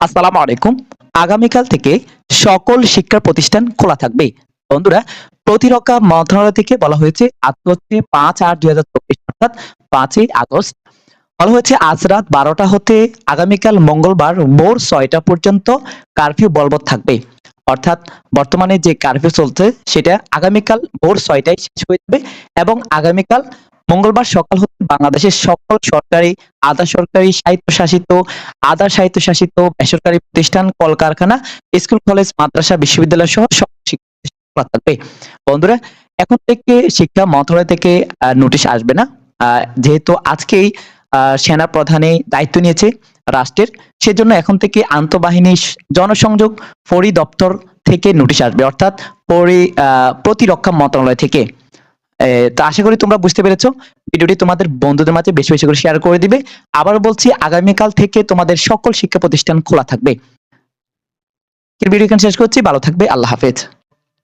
আসসালামু আলাইকুম। আগামীকাল থেকে সকল শিক্ষা প্রতিষ্ঠান খোলা থাকবে। বন্ধুরা, প্রতিরক্ষা মন্ত্রণালয় থেকে বলা হয়েছে আজ হচ্ছে পাঁচ আট দুই হাজার চব্বিশ, অর্থাৎ পাঁচই আগস্ট। বলা হয়েছে, আজ রাত বারোটা হতে আগামীকাল মঙ্গলবার ভোর ছয়টা পর্যন্ত কারফিউ বলবৎ থাকবে। অর্থাৎ বর্তমানে যে কারফিউ চলছে, সেটা আগামীকাল ভোর ছয়টায় শেষ হয়ে যাবে এবং আগামীকাল মঙ্গলবার সকাল হতে বাংলাদেশের সকল সরকারি, আধা সরকারি স্বায়ত্তশাসিত, আধা স্বায়ত্তশাসিত বেসরকারি প্রতিষ্ঠান, কলকারখানা, স্কুল, কলেজ, মাদ্রাসা, বিশ্ববিদ্যালয় সহ সব শিক্ষা থাকবে। বন্ধুরা, এখন থেকে শিক্ষা মন্ত্রণালয় থেকে নোটিশ আসবে না। যেহেতু আজকেই সেনা প্রধানে দায়িত্ব নিয়েছে রাষ্ট্রের, সেজন্য এখন থেকে আন্তঃবাহিনী জনসংযোগ পরিদপ্তর থেকে নোটিশ আসবে। অর্থাৎ পরি প্রতিরক্ষা মন্ত্রণালয় থেকে। তো আশা করি তোমরা বুঝতে পেরেছ। ভিডিওটি তোমাদের বন্ধুদের মাঝে বেশি বেশি করে শেয়ার করে দিবে। আবার বলছি, আগামীকাল থেকে তোমাদের সকল শিক্ষা প্রতিষ্ঠান খোলা থাকবে। ভিডিও এখানে শেষ করছি। ভালো থাকবে। আল্লাহ হাফেজ।